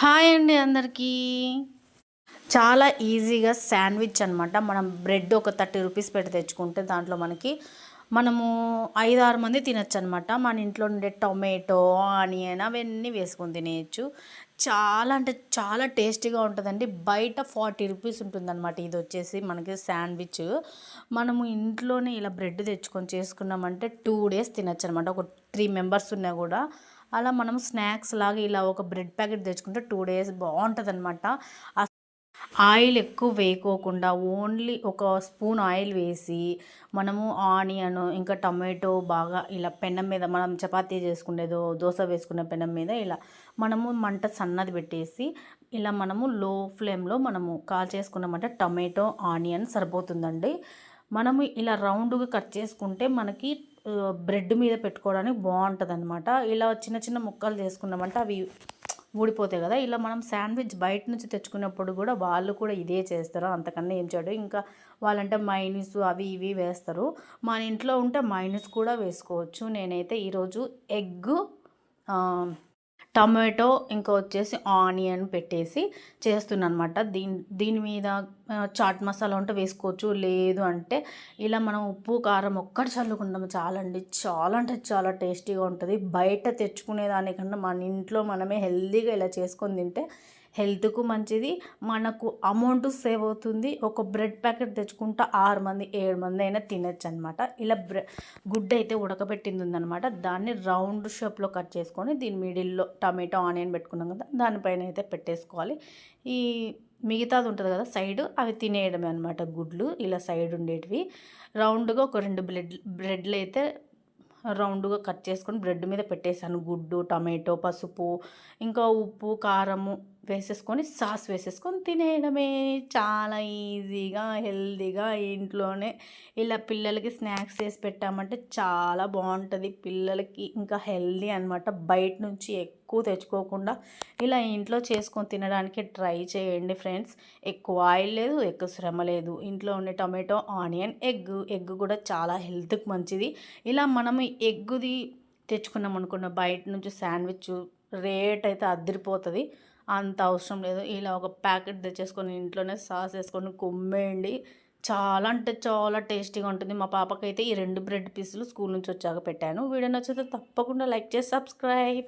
Hi అండి అందరికీ. చాలా ఈజీగా శాండ్విచ్ అనమాట మనం బ్రెడ్ ఒక థర్టీ రూపీస్ పెట్టి తెచ్చుకుంటే దాంట్లో మనకి మనము ఐదు ఆరు మంది తినచ్చు అనమాట మన ఇంట్లో ఉండే టొమాటో ఆనియన్ అవన్నీ వేసుకొని తినేయచ్చు. చాలా అంటే చాలా టేస్టీగా ఉంటుందండి. బయట ఫార్టీ రూపీస్ ఉంటుందన్నమాట ఇది వచ్చేసి మనకి శాండ్విచ్. మనము ఇంట్లోనే ఇలా బ్రెడ్ తెచ్చుకొని చేసుకున్నామంటే టూ డేస్ తినచ్చు అనమాట ఒక త్రీ మెంబర్స్ ఉన్నా కూడా అలా మనం స్నాక్స్ లాగా ఇలా ఒక బ్రెడ్ ప్యాకెట్ తెచ్చుకుంటే టూ డేస్ బాగుంటుంది అనమాట ఆయిల్ ఎక్కువ వేయకోకుండా ఓన్లీ ఒక స్పూన్ ఆయిల్ వేసి మనము ఆనియన్ ఇంకా టమాటో బాగా ఇలా పెనం మీద మనం చపాతీ చేసుకునేదో దోశ వేసుకునే పెనం మీద ఇలా మనము మంట సన్నది పెట్టేసి ఇలా మనము లో ఫ్లేమ్లో మనము కాల్ చేసుకున్నామంటే టమాటో ఆనియన్ సరిపోతుందండి. మనము ఇలా రౌండ్గా కట్ చేసుకుంటే మనకి బ్రెడ్ మీద పెట్టుకోవడానికి బాగుంటుంది అనమాట ఇలా చిన్న చిన్న ముక్కలు చేసుకున్నామంటే అవి ఊడిపోతాయి కదా. ఇలా మనం శాండ్విచ్ బయట నుంచి తెచ్చుకున్నప్పుడు కూడా వాళ్ళు కూడా ఇదే చేస్తారు. అంతకన్నా ఏం చేయడు ఇంకా వాళ్ళంటే మైనస్ అవి ఇవి వేస్తారు. మన ఇంట్లో ఉంటే మైనస్ కూడా వేసుకోవచ్చు. నేనైతే ఈరోజు ఎగ్ టమాటో ఇంకా వచ్చేసి ఆనియన్ పెట్టేసి చేస్తున్నాను అనమాట దీని దీని మీద చాట్ మసాలా ఉంటే వేసుకోవచ్చు. లేదు అంటే ఇలా మనం ఉప్పు కారం ఒక్కటి చల్లుకుంటాము చాలండి. చాలా అంటే చాలా టేస్టీగా ఉంటుంది. బయట తెచ్చుకునే దానికన్నా మన ఇంట్లో మనమే హెల్తీగా ఇలా చేసుకొని తింటే హెల్త్కు మంచిది మనకు అమౌంట్ సేవ్ అవుతుంది. ఒక బ్రెడ్ ప్యాకెట్ తెచ్చుకుంటా ఆరు మంది ఏడు మంది అయినా తినచ్చు అనమాట ఇలా బ్రె గుడ్డ అయితే ఉడకబెట్టింది ఉందనమాట దాన్ని రౌండ్ షేప్లో కట్ చేసుకొని దీని మిడిల్లో టమాటో ఆనియన్ పెట్టుకున్నాం కదా దానిపైన అయితే పెట్టేసుకోవాలి. ఈ మిగతాది ఉంటుంది కదా సైడ్ అవి తినేయడమే అనమాట గుడ్లు. ఇలా సైడ్ ఉండేటివి. రౌండ్గా ఒక రెండు బ్రెడ్ బ్రెడ్లు అయితే రౌండ్గా కట్ చేసుకొని బ్రెడ్ మీద పెట్టేసాను గుడ్డు టమాటో పసుపు ఇంకా ఉప్పు కారము వేసేసుకొని సాస్ వేసేసుకొని తినేయడమే. చాలా ఈజీగా హెల్దీగా ఇంట్లోనే ఇలా పిల్లలకి స్నాక్స్ చేసి పెట్టామంటే చాలా బాగుంటుంది. పిల్లలకి ఇంకా హెల్దీ అనమాట బయట నుంచి ఎక్కువ తెచ్చుకోకుండా ఇలా ఇంట్లో చేసుకొని తినడానికి ట్రై చేయండి ఫ్రెండ్స్. ఎక్కువ ఆయిల్ లేదు ఎక్కువ శ్రమ లేదు. ఇంట్లో ఉండే టమాటో ఆనియన్ ఎగ్ ఎగ్ కూడా చాలా హెల్త్కి మంచిది. ఇలా మనం ఎగ్గుది తెచ్చుకున్నాం అనుకున్న బయట నుంచి శాండ్విచ్ రేట్ అయితే అద్దరిపోతుంది అంత అవసరం లేదు. ఇలా ఒక ప్యాకెట్ తెచ్చేసుకొని ఇంట్లోనే సాస్ వేసుకొని కుమ్మేయండి. చాలా అంటే చాలా టేస్టీగా ఉంటుంది. మా పాపకైతే ఈ రెండు బ్రెడ్ పీసులు స్కూల్ నుంచి వచ్చాక పెట్టాను. వీడియో నచ్చితే తప్పకుండా లైక్ చేసి సబ్స్క్రైబ్.